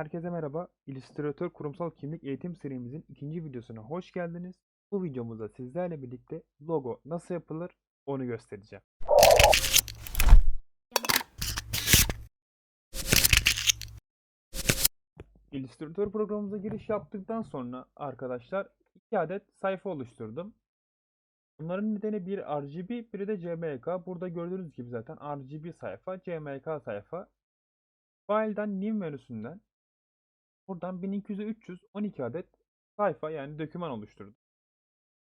Herkese merhaba. İllüstratör kurumsal kimlik eğitim serimizin ikinci videosuna hoş geldiniz. Bu videomuzda sizlerle birlikte logo nasıl yapılır onu göstereceğim. İllüstratör programımıza giriş yaptıktan sonra arkadaşlar iki adet sayfa oluşturdum. Bunların nedeni bir RGB, biri de CMYK. Burada gördüğünüz gibi zaten RGB sayfa, CMYK sayfa. File'dan New menüsünden buradan 1200'e 300 12 adet sayfa yani doküman oluşturdum.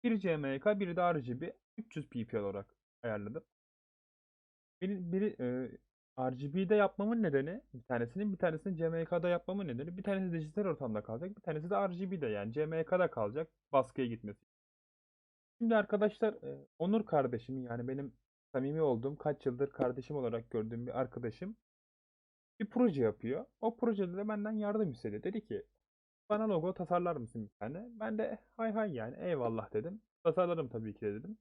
Biri CMYK, biri de RGB 300 pp olarak ayarladım. Biri, biri e, RGB'de yapmamın nedeni bir tanesinin bir tanesini CMYK'da yapmamın nedeni bir tanesi dijital ortamda kalacak bir tanesi de RGB'de yani CMYK'da kalacak baskıya gitmesi. Şimdi arkadaşlar e, Onur kardeşim yani benim samimi olduğum kaç yıldır kardeşim olarak gördüğüm bir arkadaşım bir proje yapıyor. O projede de benden yardım istedi. Dedi ki bana logo tasarlar mısın bir tane? Ben de hay hay yani eyvallah dedim. Tasarlarım tabii ki de dedim.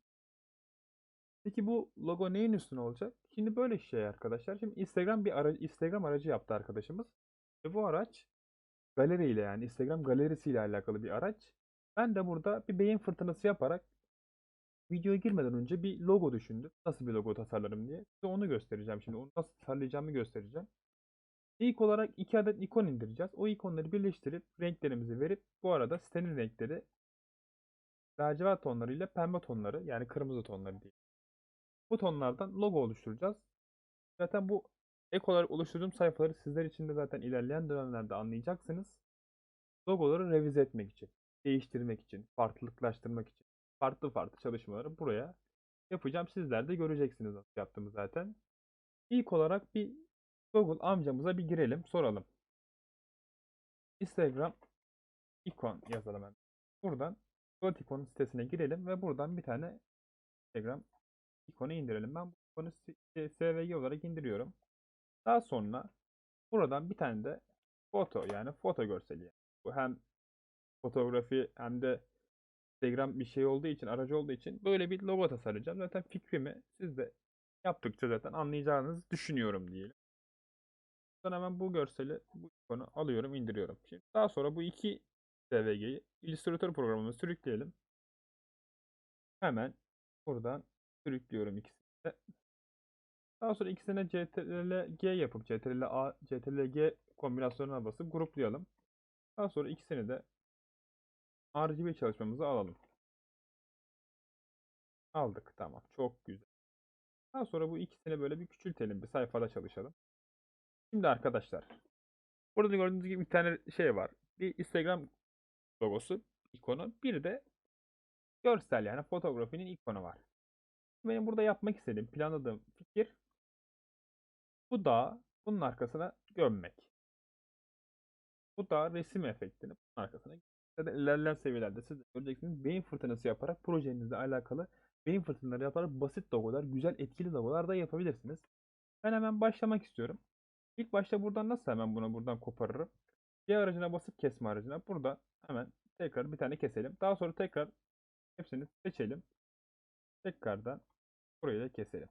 Peki bu logo neyin üstüne olacak? Şimdi böyle şey arkadaşlar. Şimdi Instagram bir aracı, Instagram aracı yaptı arkadaşımız. Ve bu araç galeriyle yani Instagram galerisiyle alakalı bir araç. Ben de burada bir beyin fırtınası yaparak videoya girmeden önce bir logo düşündüm. Nasıl bir logo tasarlarım diye. Size onu göstereceğim şimdi. Onu nasıl tasarlayacağımı göstereceğim. İlk olarak iki adet ikon indireceğiz. O ikonları birleştirip renklerimizi verip bu arada sitenin renkleri lacivert tonları ile pembe tonları yani kırmızı tonları diye. Bu tonlardan logo oluşturacağız. Zaten bu ek olarak oluşturduğum sayfaları sizler için de zaten ilerleyen dönemlerde anlayacaksınız. Logoları revize etmek için, değiştirmek için, farklılıklaştırmak için, farklı farklı çalışmaları buraya yapacağım. Sizler de göreceksiniz nasıl yaptığımı zaten. İlk olarak bir Google amcamıza bir girelim, soralım. Instagram ikon yazalım hemen. Buradan Gotikon sitesine girelim ve buradan bir tane Instagram ikonu indirelim. Ben bu ikonu SVG olarak indiriyorum. Daha sonra buradan bir tane de foto yani foto görseli. Bu hem fotoğrafi hem de Instagram bir şey olduğu için, aracı olduğu için böyle bir logo tasarlayacağım. Zaten fikrimi siz de yaptıkça zaten anlayacağınızı düşünüyorum diyelim. Buradan hemen bu görseli, bu ikonu alıyorum, indiriyorum. Şimdi daha sonra bu iki SVG'yi Illustrator programına sürükleyelim. Hemen buradan sürüklüyorum ikisini de. Daha sonra ikisine CTRL G yapıp CTRL A, CTRL G kombinasyonuna basıp gruplayalım. Daha sonra ikisini de RGB çalışmamızı alalım. Aldık. Tamam. Çok güzel. Daha sonra bu ikisini böyle bir küçültelim. Bir sayfada çalışalım. Şimdi arkadaşlar. Burada gördüğünüz gibi bir tane şey var. Bir Instagram logosu, ikonu. Bir de görsel yani fotoğrafinin ikonu var. Benim burada yapmak istediğim, planladığım fikir bu da bunun arkasına gömmek. Bu da resim efektini bunun arkasına Zaten ilerleyen seviyelerde siz göreceksiniz. Beyin fırtınası yaparak projenizle alakalı beyin fırtınaları yaparak basit logolar, güzel etkili logolar da yapabilirsiniz. Ben hemen başlamak istiyorum. İlk başta buradan nasıl hemen bunu buradan koparırım? C aracına basıp kesme aracına. Burada hemen tekrar bir tane keselim. Daha sonra tekrar hepsini seçelim. Tekrardan burayı da keselim.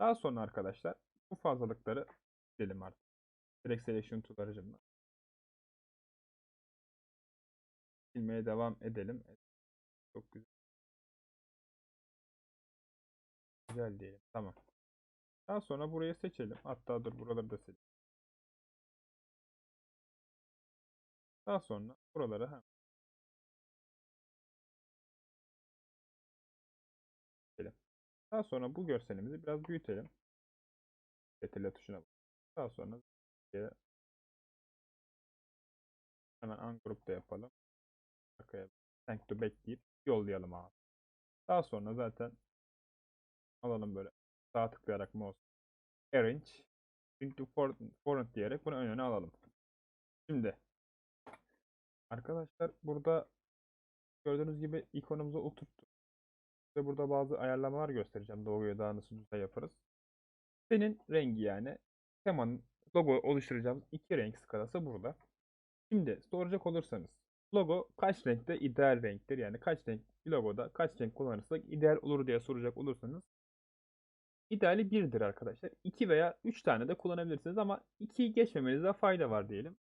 Daha sonra arkadaşlar bu fazlalıkları silelim artık. Direkt Selection Tool aracımla. Silmeye devam edelim. Çok güzel. Güzel diyelim. Tamam. Daha sonra burayı seçelim. Hatta dur buraları da silelim. Daha sonra buraları hem Daha sonra bu görselimizi biraz büyütelim. Getirle tuşuna bas. Daha sonra hemen ungroup'ta yapalım. Arkaya thank to back deyip yollayalım abi. Daha sonra zaten alalım böyle sağ tıklayarak mouse arrange into forward diyerek bunu ön öne alalım. Şimdi arkadaşlar burada gördüğünüz gibi ikonumuzu oturttuk. Ve burada bazı ayarlamalar göstereceğim. Logoyu daha nasıl güzel yaparız. Senin rengi yani temanın logo oluşturacağımız iki renk skalası burada. Şimdi soracak olursanız logo kaç renkte ideal renktir? Yani kaç renk bir logoda kaç renk kullanırsak ideal olur diye soracak olursanız ideali 1'dir arkadaşlar. 2 veya 3 tane de kullanabilirsiniz ama 2'yi geçmemenizde fayda var diyelim.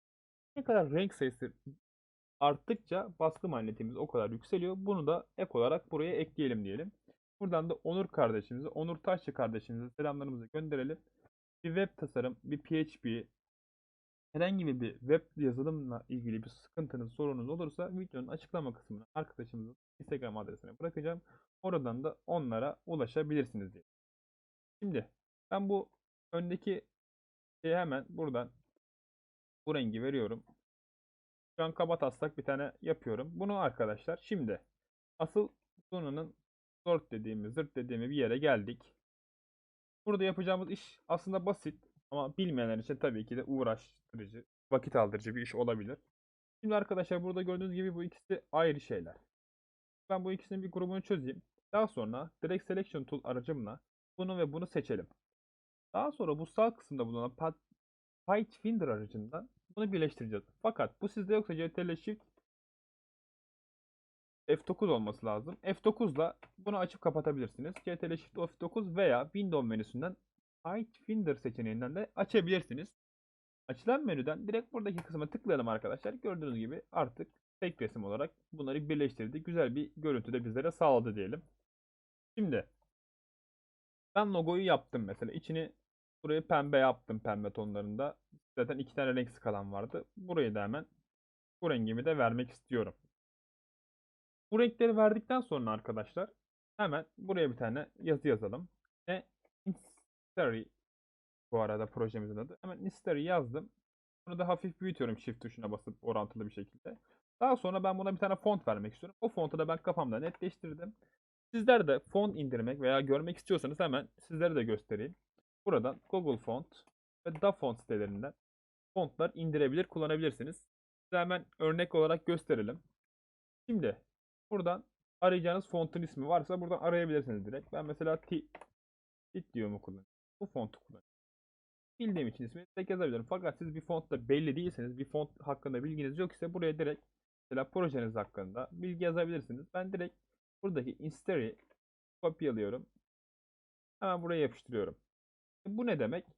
Ne kadar renk sayısı arttıkça baskı magnetimiz o kadar yükseliyor. Bunu da ek olarak buraya ekleyelim diyelim. Buradan da Onur kardeşimize, Onur Taşçı kardeşimize selamlarımızı gönderelim. Bir web tasarım, bir PHP, herhangi bir web yazılımla ilgili bir sıkıntınız, sorunuz olursa videonun açıklama kısmına arkadaşımızın Instagram adresine bırakacağım. Oradan da onlara ulaşabilirsiniz diye. Şimdi ben bu öndeki şeyi hemen buradan bu rengi veriyorum. Şu an kaba taslak bir tane yapıyorum. Bunu arkadaşlar şimdi asıl sonunun sort dediğimiz, zırt dediğimiz bir yere geldik. Burada yapacağımız iş aslında basit ama bilmeyenler için tabii ki de uğraştırıcı, vakit aldırıcı bir iş olabilir. Şimdi arkadaşlar burada gördüğünüz gibi bu ikisi ayrı şeyler. Ben bu ikisinin bir grubunu çözeyim. Daha sonra Direct Selection Tool aracımla bunu ve bunu seçelim. Daha sonra bu sağ kısımda bulunan Pathfinder aracından bunu birleştireceğiz. Fakat bu sizde yoksa CTRL Shift F9 olması lazım. F9 ile bunu açıp kapatabilirsiniz. CTRL Shift F9 veya Windows menüsünden Pathfinder seçeneğinden de açabilirsiniz. Açılan menüden direkt buradaki kısma tıklayalım arkadaşlar. Gördüğünüz gibi artık tek resim olarak bunları birleştirdi. Güzel bir görüntü de bizlere sağladı diyelim. Şimdi ben logoyu yaptım mesela. İçini burayı pembe yaptım pembe tonlarında. Zaten iki tane renk skalam vardı. Burayı da hemen bu rengimi de vermek istiyorum. Bu renkleri verdikten sonra arkadaşlar hemen buraya bir tane yazı yazalım. Ve Instary bu arada projemizin adı. Hemen Instary yazdım. Bunu da hafif büyütüyorum shift tuşuna basıp orantılı bir şekilde. Daha sonra ben buna bir tane font vermek istiyorum. O fontu da ben kafamda netleştirdim. Sizler de font indirmek veya görmek istiyorsanız hemen sizlere de göstereyim. Buradan Google Font ve DaFont sitelerinden fontlar indirebilir, kullanabilirsiniz. Size hemen örnek olarak gösterelim. Şimdi buradan arayacağınız fontun ismi varsa buradan arayabilirsiniz direkt. Ben mesela Tit diyor mu kullanıyorum. Bu fontu kullanıyorum. Bildiğim için ismini direkt yazabilirim. Fakat siz bir fontta belli değilseniz, bir font hakkında bilginiz yok ise buraya direkt mesela projeniz hakkında bilgi yazabilirsiniz. Ben direkt buradaki Instary kopyalıyorum. Hemen buraya yapıştırıyorum. Bu ne demek?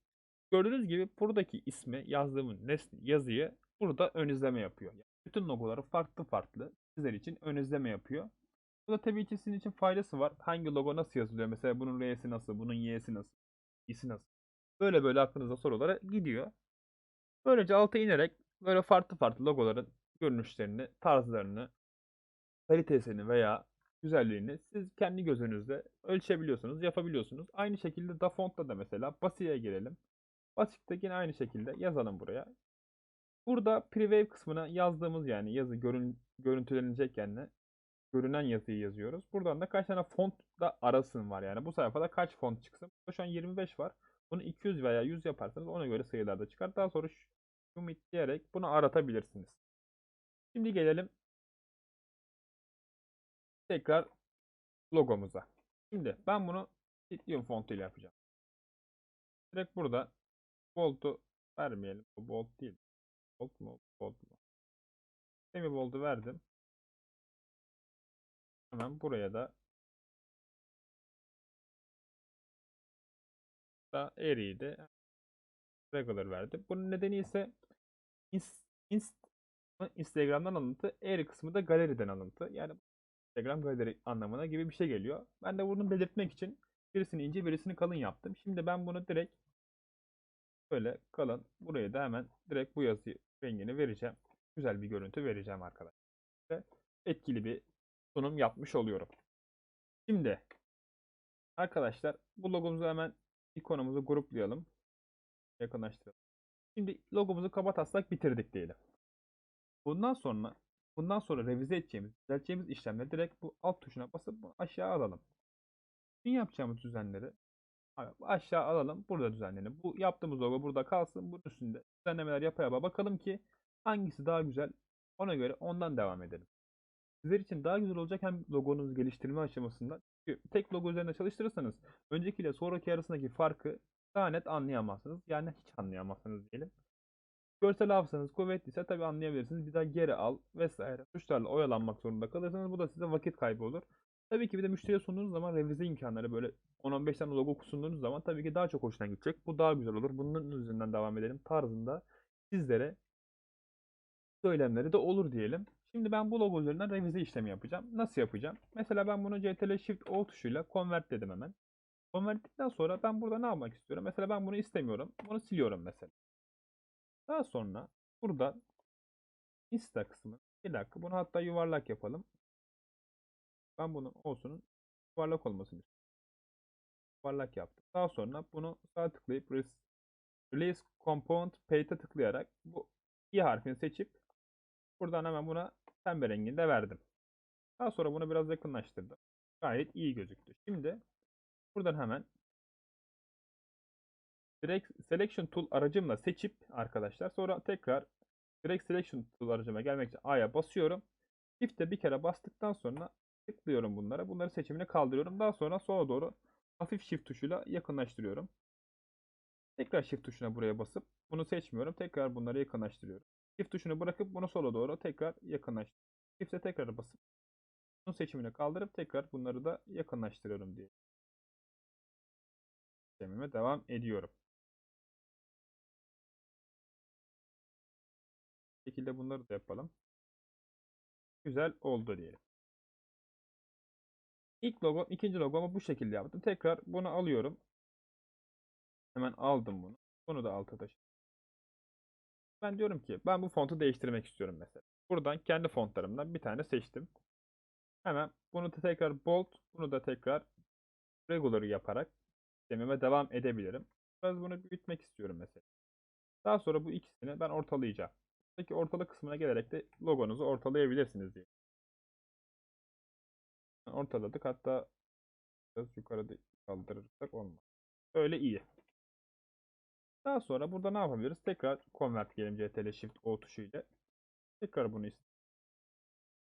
Gördüğünüz gibi buradaki ismi yazdığım nesne, yazıyı burada ön izleme yapıyor. Yani bütün logoları farklı farklı sizler için ön izleme yapıyor. Bu da tabii ki sizin için faydası var. Hangi logo nasıl yazılıyor? Mesela bunun R'si nasıl? Bunun Y'si nasıl? İ'si nasıl? Böyle böyle aklınıza sorulara gidiyor. Böylece alta inerek böyle farklı farklı logoların görünüşlerini, tarzlarını, kalitesini veya güzelliğini siz kendi gözünüzle ölçebiliyorsunuz, yapabiliyorsunuz. Aynı şekilde DaFont'ta da mesela Basic'e girelim. Basic'te yine aynı şekilde yazalım buraya. Burada preview kısmına yazdığımız yani yazı görün, görüntülenecek yani görünen yazıyı yazıyoruz. Buradan da kaç tane font da arasın var yani. Bu sayfada kaç font çıksın. Şu an 25 var. Bunu 200 veya 100 yaparsanız ona göre sayılar da çıkar. Daha sonra şu diyerek bunu aratabilirsiniz. Şimdi gelelim tekrar logomuza. Şimdi ben bunu Titlium fontuyla yapacağım. Direkt burada bold'u vermeyelim. Bu bold değil. Bold mu? Bold mu? Semi bold'u verdim. Hemen buraya da da Airy'i de regular verdim. Bunun nedeni ise inst, inst, Instagram'dan alıntı, Airy kısmı da galeriden alıntı. Yani Instagram galeri anlamına gibi bir şey geliyor. Ben de bunu belirtmek için birisini ince birisini kalın yaptım. Şimdi ben bunu direkt böyle kalın buraya da hemen direkt bu yazı rengini vereceğim. Güzel bir görüntü vereceğim arkadaşlar. Ve etkili bir sunum yapmış oluyorum. Şimdi arkadaşlar bu logomuzu hemen ikonumuzu gruplayalım. Yakınlaştıralım. Şimdi logomuzu kaba taslak bitirdik diyelim. Bundan sonra bundan sonra revize edeceğimiz, düzelteceğimiz işlemleri direkt bu alt tuşuna basıp aşağı alalım. Bütün yapacağımız düzenleri aşağı alalım. Burada düzenleyelim. Bu yaptığımız logo burada kalsın. Bunun üstünde düzenlemeler yapa yapa bakalım ki hangisi daha güzel. Ona göre ondan devam edelim. Sizler için daha güzel olacak hem logonuzu geliştirme aşamasında. Çünkü tek logo üzerinde çalıştırırsanız öncekiyle sonraki arasındaki farkı daha net anlayamazsınız. Yani hiç anlayamazsınız diyelim. Görsel hafızanız kuvvetliyse tabi anlayabilirsiniz. Bir daha geri al vesaire. Tuşlarla oyalanmak zorunda kalırsanız bu da size vakit kaybı olur. Tabii ki bir de müşteriye sunduğunuz zaman revize imkanları böyle 10-15 tane logo sunduğunuz zaman tabii ki daha çok hoşuna gidecek. Bu daha güzel olur. Bunun üzerinden devam edelim tarzında sizlere söylemleri de olur diyelim. Şimdi ben bu logo üzerinden revize işlemi yapacağım. Nasıl yapacağım? Mesela ben bunu CTRL Shift O tuşuyla convert dedim hemen. Convert ettikten sonra ben burada ne yapmak istiyorum? Mesela ben bunu istemiyorum. Bunu siliyorum mesela. Daha sonra burada Insta kısmı. Bir dakika bunu hatta yuvarlak yapalım. Ben bunun olsunun yuvarlak olmasını istiyorum. Yuvarlak yaptım. Daha sonra bunu sağ tıklayıp Release Component Pate'e tıklayarak bu i harfini seçip buradan hemen buna pembe renginde verdim. Daha sonra bunu biraz yakınlaştırdım. Gayet iyi gözüktü. Şimdi buradan hemen Direct Selection Tool aracımla seçip arkadaşlar sonra tekrar Direct Selection Tool aracıma gelmek için A'ya basıyorum. Shift'e bir kere bastıktan sonra tıklıyorum bunlara. Bunları seçimini kaldırıyorum. Daha sonra sola doğru hafif Shift tuşuyla yakınlaştırıyorum. Tekrar Shift tuşuna buraya basıp bunu seçmiyorum. Tekrar bunları yakınlaştırıyorum. Shift tuşunu bırakıp bunu sola doğru tekrar yakınlaştırıyorum. Shift'e tekrar basıp bunun seçimini kaldırıp tekrar bunları da yakınlaştırıyorum diye. İşlemime devam ediyorum. Şekilde bunları da yapalım. Güzel oldu diyelim. İlk logo, ikinci logomu bu şekilde yaptım. Tekrar bunu alıyorum. Hemen aldım bunu. Bunu da alta taşıdım. Ben diyorum ki ben bu fontu değiştirmek istiyorum mesela. Buradan kendi fontlarımdan bir tane seçtim. Hemen bunu da tekrar bold, bunu da tekrar regular yaparak işlemime devam edebilirim. Biraz bunu büyütmek istiyorum mesela. Daha sonra bu ikisini ben ortalayacağım. Peki ortalık kısmına gelerek de logonuzu ortalayabilirsiniz diye. Ortaladık. Hatta biraz yukarıda kaldırırsak olmaz. Öyle iyi. Daha sonra burada ne yapabiliriz? Tekrar convert diyelim CTRL Shift O tuşu ile. Tekrar bunu istedim.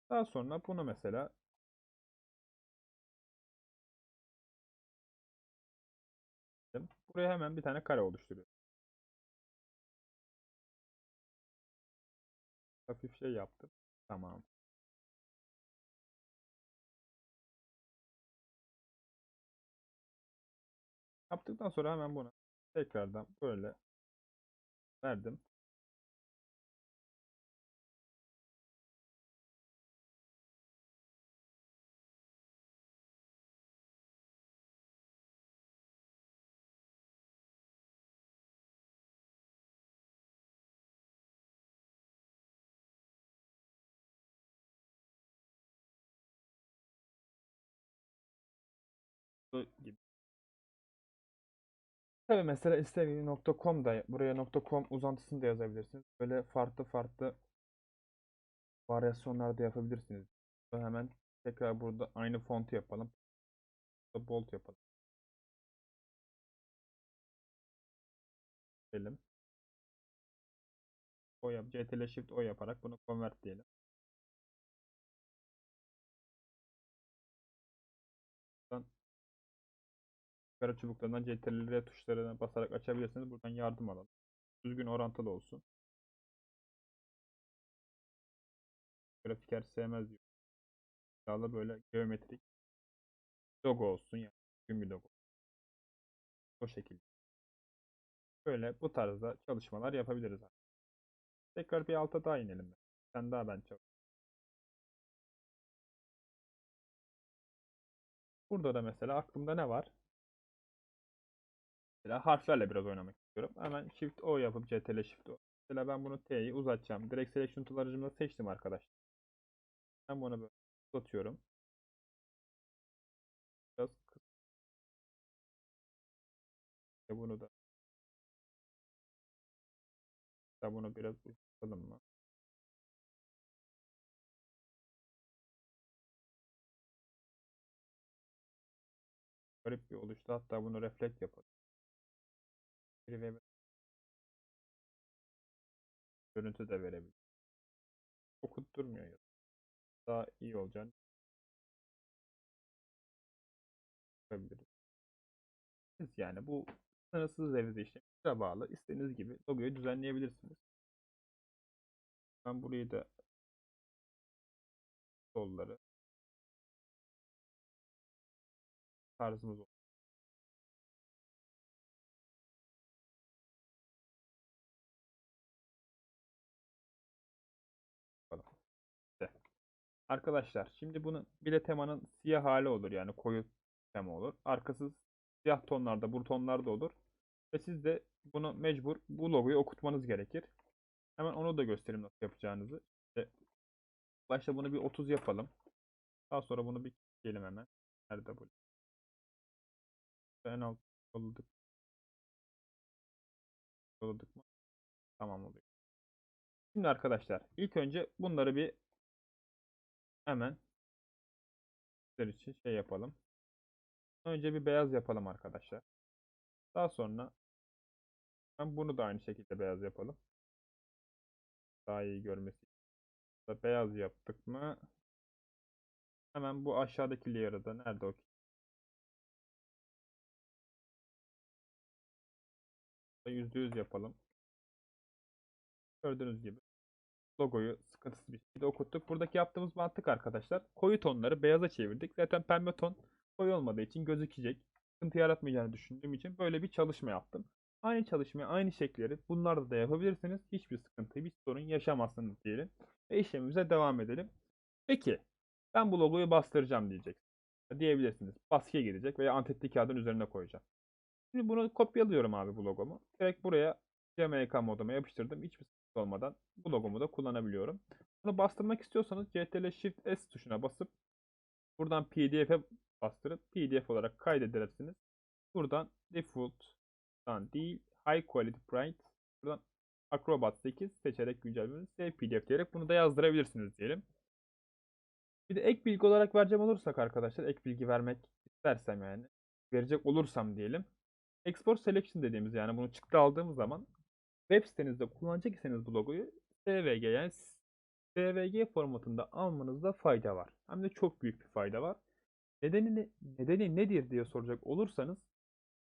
Daha sonra bunu mesela buraya hemen bir tane kare oluşturuyorum. Hafif şey yaptım. Tamam. Yaptıktan sonra hemen bunu tekrardan böyle verdim. gibi. Tabii mesela istediğiniz.com da buraya .com uzantısını da yazabilirsiniz. Böyle farklı farklı varyasyonlar da yapabilirsiniz. Hemen tekrar burada aynı fontu yapalım. Bold yapalım. Diyelim. O yap. CTRL Shift O yaparak bunu convert diyelim. Yukarı çubuklarından CTRL tuşlarına basarak açabilirsiniz. Buradan yardım alalım. Düzgün orantılı olsun. Grafiker sevmez diyor. Daha böyle geometrik logo olsun yani. Düzgün bir logo. O şekilde. Böyle bu tarzda çalışmalar yapabiliriz. Tekrar bir alta daha inelim. Sen daha ben çok. Burada da mesela aklımda ne var? Mesela harflerle biraz oynamak istiyorum. Hemen Shift O yapıp CTRL Shift O. Mesela ben bunu T'yi uzatacağım. Direkt Selection Tool seçtim arkadaşlar. Ben bunu böyle uzatıyorum. Biraz bunu da bunu biraz uzatalım mı? Garip bir oluştu. Hatta bunu reflect yapalım. Görüntü de verebilir. Okutturmuyor ya. Daha iyi olacağını yapabiliriz. Siz yani bu sınırsız revize işlemine bağlı. İstediğiniz gibi logoyu düzenleyebilirsiniz. Ben burayı da solları tarzımız olsun. Arkadaşlar şimdi bunu bir de temanın siyah hali olur yani koyu tema olur. Arkası siyah tonlarda, bu tonlarda olur. Ve siz de bunu mecbur bu logoyu okutmanız gerekir. Hemen onu da göstereyim nasıl yapacağınızı. İşte başta bunu bir 30 yapalım. Daha sonra bunu bir diyelim hemen. Nerede bu? En alt yolladık. Yolladık mı? Tamam oluyor. Şimdi arkadaşlar ilk önce bunları bir hemen sizler için şey yapalım. Önce bir beyaz yapalım arkadaşlar. Daha sonra ben bunu da aynı şekilde beyaz yapalım. Daha iyi görmesi. Da Beyaz yaptık mı? Hemen bu aşağıdaki layer'ı da nerede o? %100 yapalım. Gördüğünüz gibi logoyu sıkıntısız bir şekilde okuttuk. Buradaki yaptığımız mantık arkadaşlar koyu tonları beyaza çevirdik. Zaten pembe ton koyu olmadığı için gözükecek. Sıkıntı yaratmayacağını düşündüğüm için böyle bir çalışma yaptım. Aynı çalışmayı, aynı şekilleri bunlarda da yapabilirsiniz. Hiçbir sıkıntı, bir sorun yaşamazsınız diyelim. Ve işlemimize devam edelim. Peki, ben bu logoyu bastıracağım diyeceksiniz. Diyebilirsiniz. Baskıya gidecek veya antetli kağıdın üzerine koyacağım. Şimdi bunu kopyalıyorum abi bu logomu. Direkt buraya CMYK moduma yapıştırdım. Hiçbir olmadan bu logomu da kullanabiliyorum. Bunu bastırmak istiyorsanız CTRL Shift S tuşuna basıp buradan PDF'e bastırıp PDF olarak kaydedersiniz. Buradan default'tan değil high quality print buradan Acrobat 8 seçerek güncellemeniz save PDF diyerek bunu da yazdırabilirsiniz diyelim. Bir de ek bilgi olarak vereceğim olursak arkadaşlar ek bilgi vermek istersem yani verecek olursam diyelim. Export Selection dediğimiz yani bunu çıktı aldığımız zaman web sitenizde kullanacak iseniz bu logoyu SVG yani SVG formatında almanızda fayda var. Hem de çok büyük bir fayda var. Nedeni, ne- nedeni nedir diye soracak olursanız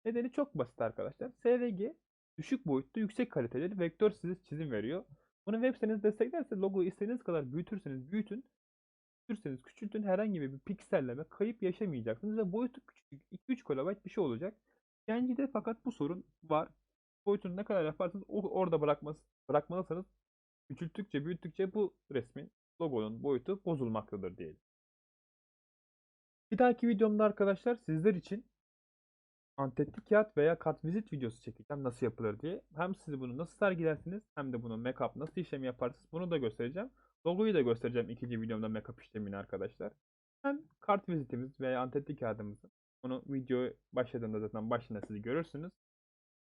nedeni çok basit arkadaşlar. SVG düşük boyutlu yüksek kaliteli vektörsiz çizim veriyor. Bunu web siteniz desteklerse logoyu istediğiniz kadar büyütürseniz büyütün. Küçültürseniz küçültün herhangi bir pikselleme kayıp yaşamayacaksınız ve boyutu küçük 2-3 KB bir şey olacak. Genji'de fakat bu sorun var. Boyutunu ne kadar yaparsanız orada bırakmaz, bırakmalısınız. Küçülttükçe büyüttükçe bu resmin logonun boyutu bozulmaktadır diyelim. Bir dahaki videomda arkadaşlar sizler için antetli kağıt veya kartvizit videosu çekeceğim nasıl yapılır diye. Hem siz bunu nasıl sergilersiniz hem de bunu make-up nasıl işlemi yaparsınız bunu da göstereceğim. Logoyu da göstereceğim ikinci videomda make-up işlemini arkadaşlar. Hem kartvizitimiz veya antetli kağıdımızı bunu video başladığında zaten başında siz görürsünüz.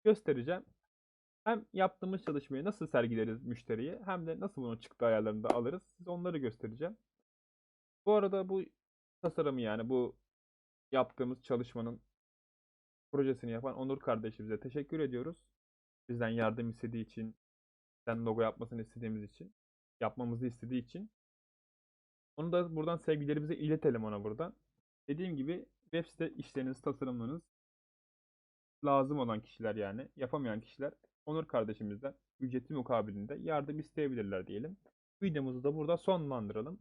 Göstereceğim. Hem yaptığımız çalışmayı nasıl sergileriz müşteriye hem de nasıl bunu çıktı ayarlarını da alırız. Size onları göstereceğim. Bu arada bu tasarımı yani bu yaptığımız çalışmanın projesini yapan Onur kardeşimize teşekkür ediyoruz. Bizden yardım istediği için, bizden logo yapmasını istediğimiz için, yapmamızı istediği için. Onu da buradan sevgilerimize iletelim ona buradan. Dediğim gibi web site işleriniz, tasarımlarınız lazım olan kişiler yani yapamayan kişiler Onur kardeşimizden ücreti mukabilinde yardım isteyebilirler diyelim. Videomuzu da burada sonlandıralım.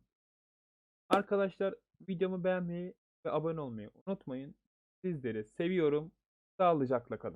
Arkadaşlar videomu beğenmeyi ve abone olmayı unutmayın. Sizleri seviyorum. Sağlıcakla kalın.